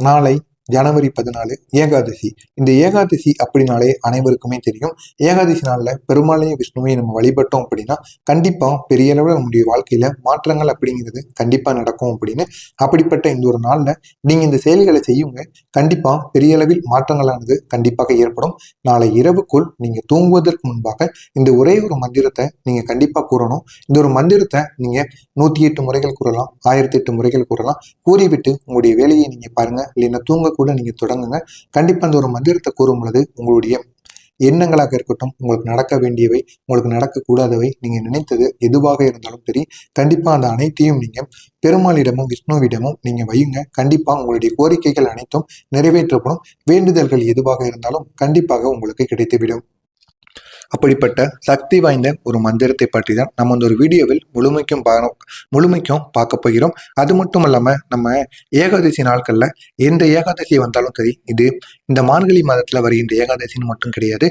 நாளை ஜனவரி பதினாலு ஏகாதசி. இந்த ஏகாதசி அப்படின்னாலே அனைவருக்குமே தெரியும். ஏகாதசி நாளில் பெருமாளையும் விஷ்ணுவையும் நம்ம வழிபட்டோம் அப்படின்னா கண்டிப்பாக பெரிய அளவில் நம்முடைய வாழ்க்கையில் மாற்றங்கள் அப்படிங்கிறது கண்டிப்பாக நடக்கும் அப்படின்னு. அப்படிப்பட்ட இந்த ஒரு நாளில் நீங்கள் இந்த செயல்களை செய்யுங்க. கண்டிப்பாக பெரிய அளவில் மாற்றங்களானது கண்டிப்பாக ஏற்படும். நாளை இரவுக்குள் நீங்கள் தூங்குவதற்கு முன்பாக இந்த ஒரே ஒரு மந்திரத்தை நீங்கள் கண்டிப்பாக கூறணும். இந்த ஒரு மந்திரத்தை நீங்கள் நூற்றி எட்டு முறைகள் கூறலாம் ஆயிரத்தி எட்டு முறைகள் கூறலாம். கூறிவிட்டு உங்களுடைய வேலையை நீங்கள் பாருங்கள் இல்லைன்னா தூங்க கூட நீங்கள் தொடங்குங்க. கண்டிப்பாக அந்த ஒரு மந்திரத்தை கூறும் பொழுது உங்களுடைய எண்ணங்களாக இருக்கட்டும் உங்களுக்கு நடக்க வேண்டியவை உங்களுக்கு நடக்கக்கூடாதவை நீங்கள் நினைத்தது எதுவாக இருந்தாலும் சரி கண்டிப்பாக அந்த அனைத்தையும் நீங்கள் பெருமாளிடமும் விஷ்ணுவிடமும் நீங்கள் வையுங்க. கண்டிப்பாக உங்களுடைய கோரிக்கைகள் அனைத்தும் நிறைவேற்றப்படும். வேண்டுதல்கள் எதுவாக இருந்தாலும் கண்டிப்பாக உங்களுக்கு கிடைத்துவிடும். அப்படிப்பட்ட சக்தி வாய்ந்த ஒரு மந்திரத்தை பற்றி தான் நம்ம இந்த ஒரு வீடியோவில் முழுமைக்கும் பா முழுமைக்கும் பார்க்க போகிறோம். அது மட்டும் இல்லாமல் நம்ம ஏகாதசி நாட்களில் எந்த ஏகாதசி வந்தாலும் சரி இது இந்த மார்கழி மாதத்தில் வருகின்ற ஏகாதசின்னு மட்டும் கிடையாது.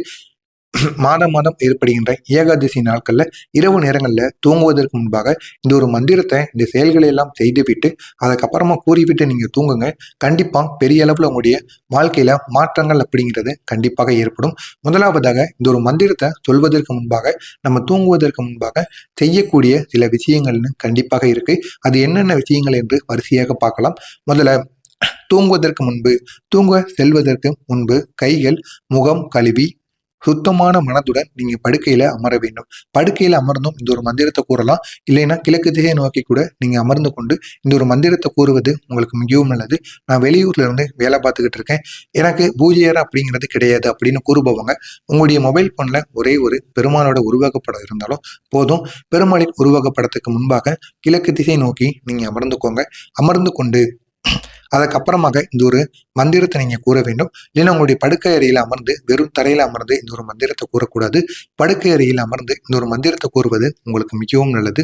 மாதம் மாதம் ஏற்படுகின்ற ஏகாதசி நாட்களில் இரவு நேரங்களில் தூங்குவதற்கு முன்பாக இந்த ஒரு மந்திரத்தை இந்த செயல்களை எல்லாம் செய்துவிட்டு அதுக்கப்புறமா கூறிவிட்டு நீங்கள் தூங்குங்க. கண்டிப்பாக பெரிய அளவில் உங்களுடைய வாழ்க்கையில் மாற்றங்கள் அப்படிங்கிறது கண்டிப்பாக ஏற்படும். முதலாவதாக இந்த ஒரு மந்திரத்தை சொல்வதற்கு முன்பாக நம்ம தூங்குவதற்கு முன்பாக செய்யக்கூடிய சில விஷயங்கள்னு கண்டிப்பாக இருக்கு. அது என்னென்ன விஷயங்கள் என்று வரிசையாக பார்க்கலாம். முதல்ல தூங்குவதற்கு முன்பு தூங்க செல்வதற்கு முன்பு கைகள் முகம் கழுவி சுத்தமான மனதுடன் நீங்க படுக்கையில அமர வேண்டும். படுக்கையில அமர்ந்தும் இந்த ஒரு மந்திரத்தை கூறலாம். இல்லைன்னா கிழக்கு திசையை நோக்கி கூட நீங்க அமர்ந்து கொண்டு இந்த ஒரு மந்திரத்தை கூறுவது உங்களுக்கு மிகவும் நல்லது. நான் வெளியூர்ல இருந்து வேலை பார்த்துக்கிட்டு இருக்கேன். எனக்கு பூஜையர் அப்படிங்கிறது கிடையாது அப்படின்னு கூறுபவங்க உங்களுடைய மொபைல் போன்ல ஒரே ஒரு பெருமாளோட உருவாக்கப்படம் இருந்தாலும் போதும். பெருமாளின் உருவாக்கப்படத்துக்கு முன்பாக கிழக்கு திசை நோக்கி நீங்க அமர்ந்துக்கோங்க. அமர்ந்து கொண்டு அதுக்கப்புறமாக இந்த ஒரு மந்திரத்தை நீங்கள் கூற வேண்டும். இல்லைன்னா உங்களுடைய படுக்கை அறையில் அமர்ந்து வெறும் தரையில் அமர்ந்து இந்த ஒரு மந்திரத்தை கூறக்கூடாது. படுக்கை அறையில் அமர்ந்து இந்த ஒரு மந்திரத்தை கூறுவது உங்களுக்கு மிகவும் நல்லது.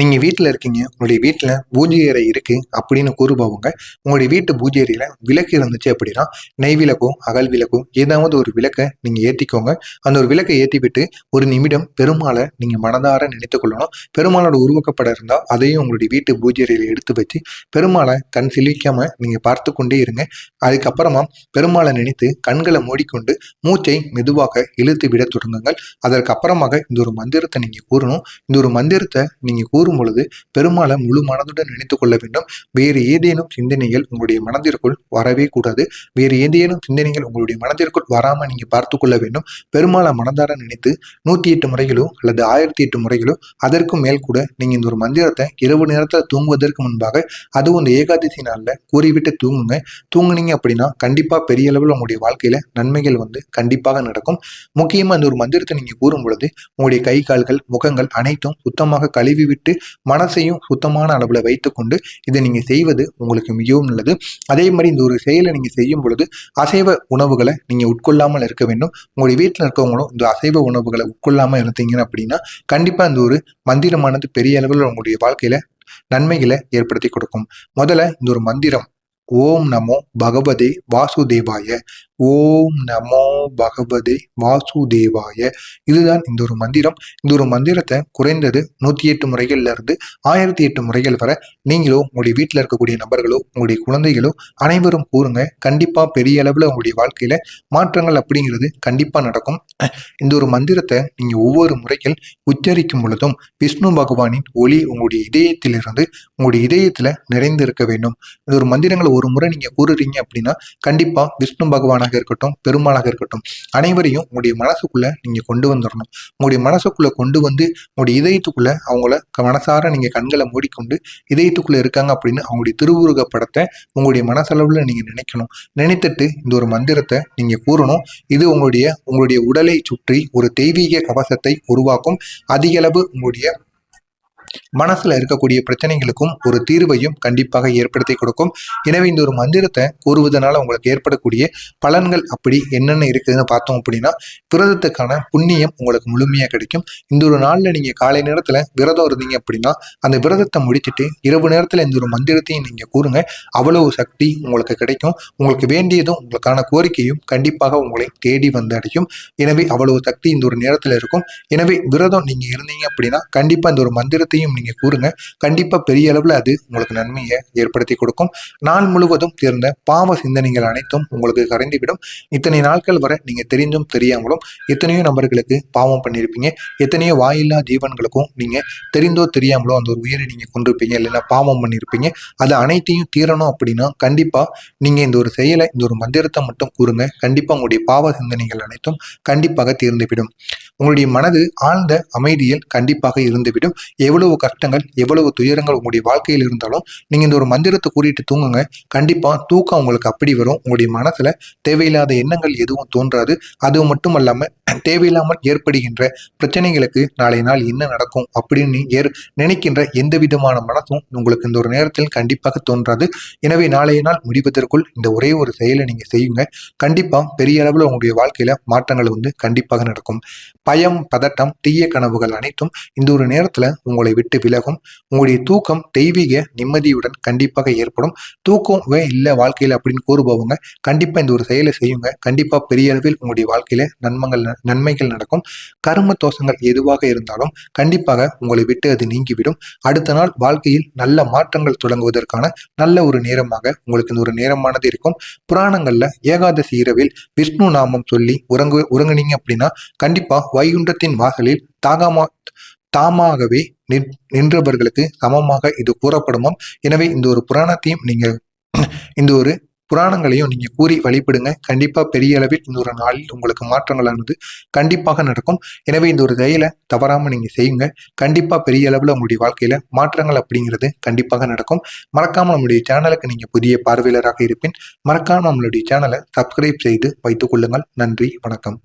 நீங்கள் வீட்டில் இருக்கீங்க உங்களுடைய வீட்டில் பூஜை அறை இருக்குது அப்படின்னு கூறுபவங்க உங்களுடைய வீட்டு பூஜை அறையில் விளக்கு இருந்துச்சு அப்படின்னா நெய் விளக்கோ அகல் விளக்கோ ஏதாவது ஒரு விளக்கை நீங்கள் ஏற்றிக்கோங்க அந்த ஒரு விளக்கை ஏற்றிவிட்டு ஒரு நிமிடம் பெருமாளை நீங்கள் மனதார நினைத்து கொள்ளணும். பெருமாளோட உருவாக்கப்பட இருந்தால் அதையும் உங்களுடைய வீட்டு பூஜை அறையில் எடுத்து வச்சு பெருமாளை கண் சிலிக்காமல் நீங்கள் பார்த்து கொண்டே இருங்க. அதுக்கப்புறமா பெருமாளை நினைத்து கண்களை மூடிக்கொண்டு மூச்சை மெதுவாக இழுத்து விட தொடங்குங்கள். அதற்கு அப்புறமாக இந்த ஒரு மந்திரத்தை நீங்கள் கூறணும். இந்த ஒரு மந்திரத்தை நீங்கள் கூ கூறும் பொழுது பெருமாளை முழு மனதுடன் நினைத்து கொள்ள வேண்டும். வேறு ஏதேனும் சிந்தனைகள் உங்களுடைய மனதிற்குள் வரவே கூடாது. வேறு ஏதேனும் சிந்தனைகள் உங்களுடைய மனதிற்குள் வராமல் நீங்கள் பார்த்து கொள்ள வேண்டும். பெருமாளை மனதார நினைத்து நூற்றி எட்டு முறைகளோ அல்லது ஆயிரத்தி எட்டு முறைகளோ அதற்கும் மேல் கூட நீங்கள் இந்த ஒரு மந்திரத்தை இரவு நேரத்தில் தூங்குவதற்கு முன்பாக அதுவும் இந்த ஏகாதசி நாளில் கூறிவிட்டு தூங்குங்க. தூங்குனீங்க அப்படின்னா கண்டிப்பாக பெரிய அளவில் உங்களுடைய வாழ்க்கையில் நன்மைகள் வந்து கண்டிப்பாக நடக்கும். முக்கியமாக இந்த ஒரு மந்திரத்தை நீங்கள் கூறும் பொழுது உங்களுடைய கை கால்கள் முகங்கள் அனைத்தும் சுத்தமாக கழுவி விட்டு மனசையும் சுத்தமான அளவில் வைத்துக்கொண்டு இதை நீங்கள் செய்வது உங்களுக்கு மிகவும் நல்லது. அதே மாதிரி இந்த ஒரு செயலை நீங்கள் செய்யும் பொழுது அசைவ உணவுகளை நீங்கள் உட்கொள்ளாமல் இருக்க வேண்டும். உங்களுடைய வீட்டில் இருக்கவங்களும் இந்த அசைவ உணவுகளை உட்கொள்ளாமல் இருந்தீங்க அப்படின்னா கண்டிப்பாக இந்த ஒரு மந்திரமானது பெரிய அளவில் உங்களுடைய வாழ்க்கையில் நன்மைகளை ஏற்படுத்தி கொடுக்கும். முதல்ல இந்த ஒரு மந்திரம் ஓம் நமோ பகவதே வாசுதேவாய. ஓம் நமோ பகவதே வாசுதேவாய. இதுதான் இந்த ஒரு மந்திரம். இந்த ஒரு மந்திரத்தை குறைந்தது நூற்றி எட்டு முறைகள்ல இருந்து ஆயிரத்தி எட்டு முறைகள் வர நீங்களோ உங்களுடைய வீட்டில் இருக்கக்கூடிய நபர்களோ உங்களுடைய குழந்தைகளோ அனைவரும் கூறுங்க. கண்டிப்பாக பெரிய அளவில் உங்களுடைய வாழ்க்கையில மாற்றங்கள் அப்படிங்கிறது கண்டிப்பாக நடக்கும். இந்த ஒரு மந்திரத்தை நீங்கள் ஒவ்வொரு முறைகள் உச்சரிக்கும் பொழுதும் விஷ்ணு பகவானின் ஒளி உங்களுடைய இதயத்திலிருந்து உங்களுடைய இதயத்தில் நிறைந்து இருக்க வேண்டும். இந்த ஒரு மந்திரங்களை ஒரு முறை நீங்கள் கூறுறீங்க அப்படின்னா கண்டிப்பாக விஷ்ணு பகவானாக இருக்கட்டும் பெருமாளாக இருக்கட்டும் அனைவரையும் உங்களுடைய மனசுக்குள்ள நீங்கள் கொண்டு வந்துடணும் உங்களுடைய மனசுக்குள்ள கொண்டு வந்து உங்களுடைய இதயத்துக்குள்ள அவங்கள மனசார நீங்கள் கண்களை மூடிக்கொண்டு இதயத்துக்குள்ள இருக்காங்க அப்படின்னு அவங்களுடைய திருவுருக படத்தை உங்களுடைய மனசளவில் நீங்கள் நினைக்கணும். நினைத்துட்டு இந்த ஒரு மந்திரத்தை நீங்கள் கூறணும். இது உங்களுடைய உங்களுடைய உடலை சுற்றி ஒரு தெய்வீக கவசத்தை உருவாக்கும் அதிகளவு உங்களுடைய மனசுல இருக்கக்கூடிய பிரச்சனைகளுக்கும் ஒரு தீர்வையும் கண்டிப்பாக ஏற்படுத்தி கொடுக்கும். எனவே இந்த ஒரு மந்திரத்தை கூறுவதனால உங்களுக்கு ஏற்படக்கூடிய பலன்கள் அப்படி என்னென்ன இருக்குதுன்னு பார்த்தோம் அப்படின்னா விரதத்துக்கான புண்ணியம் உங்களுக்கு முழுமையாக கிடைக்கும். இந்த ஒரு நாளில் நீங்கள் காலை நேரத்தில் விரதம் இருந்தீங்க அப்படின்னா அந்த விரதத்தை முடிச்சுட்டு இரவு நேரத்தில் இந்த ஒரு மந்திரத்தையும் நீங்கள் கூறுங்க. அவ்வளவு சக்தி உங்களுக்கு கிடைக்கும். உங்களுக்கு வேண்டியதும் உங்களுக்கான கோரிக்கையும் கண்டிப்பாக உங்களை தேடி வந்து அடையும். எனவே அவ்வளவு சக்தி இந்த ஒரு நேரத்தில் இருக்கும். எனவே விரதம் நீங்கள் இருந்தீங்க அப்படின்னா கண்டிப்பாக இந்த ஒரு மந்திரத்தையும் அனைத்தையும் நீங்கள் கூறுங்க. கண்டிப்பாக பெரிய அளவில் அது உங்களுக்கு நன்மையை ஏற்படுத்தி கொடுக்கும். நாள் முழுவதும் தேர்ந்த பாவ சிந்தனைகள் அனைத்தும் உங்களுக்கு கரைந்துவிடும். இத்தனை நாட்கள் வரை நீங்கள் தெரிந்தும் தெரியாமலும் எத்தனையோ நபர்களுக்கு பாவம் பண்ணியிருப்பீங்க எத்தனையோ வாயில்லா ஜீவன்களுக்கும் நீங்கள் தெரிந்தோ தெரியாமலோ அந்த ஒரு உயிரை நீங்கள் கொண்டிருப்பீங்க இல்லைன்னா பாவம் பண்ணியிருப்பீங்க அது அனைத்தையும் தீரணும் அப்படின்னா கண்டிப்பாக நீங்கள் இந்த ஒரு செயலை இந்த ஒரு மந்திரத்தை மட்டும் கூறுங்க. கண்டிப்பாக உங்களுடைய பாவ சிந்தனைகள் அனைத்தும் கண்டிப்பாக தீர்ந்துவிடும். உங்களுடைய மனது ஆழ்ந்த அமைதியில் கண்டிப்பாக இருந்துவிடும். எவ்வளவு கஷ்டங்கள் எவ்வளவு துயரங்கள் உங்களுடைய வாழ்க்கையில் இருந்தாலும் நீங்கள் இந்த ஒரு மந்திரத்தை கூறிட்டு தூங்குங்க. கண்டிப்பாக தூக்கம் உங்களுக்கு அப்படி வரும். உங்களுடைய மனசில் தேவையில்லாத எண்ணங்கள் எதுவும் தோன்றாது. அது மட்டும் அல்லாமல் தேவையில்லாமல் ஏற்படுகின்ற பிரச்சனைகளுக்கு நாளை நாள் என்ன நடக்கும் அப்படின்னு ஏற் நினைக்கின்ற எந்த விதமான மனசும் உங்களுக்கு இந்த ஒரு நேரத்தில் கண்டிப்பாக தோன்றாது. எனவே நாளைய நாள் முடிவதற்குள் இந்த ஒரே ஒரு செயலை நீங்கள் செய்யுங்க. கண்டிப்பாக பெரிய அளவில் உங்களுடைய வாழ்க்கையில் மாற்றங்கள் வந்து கண்டிப்பாக நடக்கும். பயம் பதட்டம் தீய கனவுகள் அனைத்தும் இந்த ஒரு நேரத்துல உங்களை விட்டு விலகும். உங்களுடைய தூக்கம் தெய்வீக நிம்மதியுடன் கண்டிப்பாக ஏற்படும். தூக்கமே இல்லை வாழ்க்கையில் அப்படின்னு கூறுபவங்க கண்டிப்பா இந்த ஒரு செயலை செய்யுங்க. கண்டிப்பா பெரிய அளவில் உங்களுடைய வாழ்க்கையில நன்மங்கள் நன்மைகள் நடக்கும். கரும தோஷங்கள் எதுவாக இருந்தாலும் கண்டிப்பாக உங்களை விட்டு அது நீங்கிவிடும். அடுத்த நாள் வாழ்க்கையில் நல்ல மாற்றங்கள் தொடங்குவதற்கான நல்ல ஒரு நேரமாக உங்களுக்கு இந்த ஒரு நேரமானது இருக்கும். புராணங்கள்ல ஏகாதசி இரவில் விஷ்ணு நாமம் சொல்லி உறங்கு உறங்குனீங்க அப்படின்னா கண்டிப்பா வைகுண்டத்தின் வாசலில் தாகமா தாமாகவே நின்றவர்களுக்கு சமமாக இது கூறப்படுமாம் எனவே இந்த ஒரு புராணத்தையும் நீங்க இந்த ஒரு புராணங்களையும் நீங்க கூறி வழிபடுங்க. கண்டிப்பா பெரிய அளவில் இந்த ஒரு நாளில் உங்களுக்கு மாற்றங்களானது கண்டிப்பாக நடக்கும். எனவே இந்த ஒரு செயலை தவறாம நீங்க செய்யுங்க. கண்டிப்பா பெரிய அளவில் உங்களுடைய வாழ்க்கையில மாற்றங்கள் அப்படிங்கிறது கண்டிப்பாக நடக்கும். மறக்காம நம்மளுடைய சேனலுக்கு நீங்க புதிய பார்வையாளராக இருப்பின் மறக்காம நம்மளுடைய சேனலை சப்ஸ்கிரைப் செய்து வைத்துக் கொள்ளுங்கள். நன்றி வணக்கம்.